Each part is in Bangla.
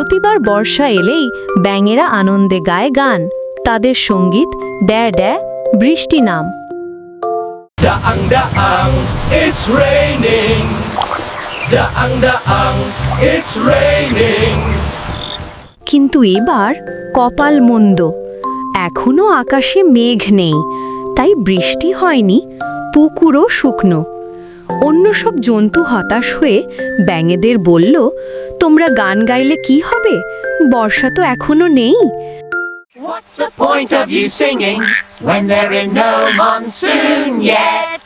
প্রতিবার বর্ষা এলেই ব্যাঙেরা আনন্দে গায় গান তাদের সংগীত ড্যা ড্যা বৃষ্টি নাম Daang daang, it's raining. Daang daang, it's raining. কিন্তু এবার কপাল মন্দ এখনও আকাশে মেঘ নেই তাই বৃষ্টি হয়নি পুকুরও শুকনো অন্য সব জন্তু হতাশ হয়ে ব্যাঙেদের বলল তোমরা গান গাইলে কি হবে? বর্ষা তো এখনও নেই। What's the point of you singing when there is no monsoon yet?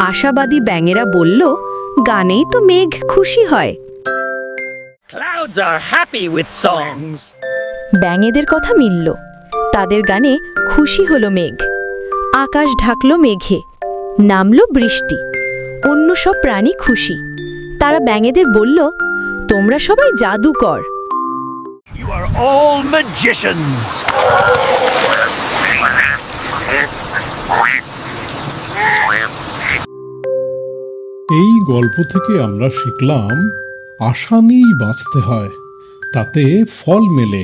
আশাবাদী ব্যাঙেরা বলল গানেই তো মেঘ খুশি হয়। Clouds are happy with songs. ব্যাঙেদের কথা মিলল। তাদের গানে খুশি হলো মেঘ। আকাশ ঢাকলো মেঘে। নামলো বৃষ্টি। অন্য সব প্রাণী খুশি। তারা ব্যাঙেদের বলল তোমরা সবাই জাদুকর You are all magicians. এই গল্প থেকে আমরা শিখলাম আশা নিয়েই বাঁচতে হয় তাতে ফল মেলে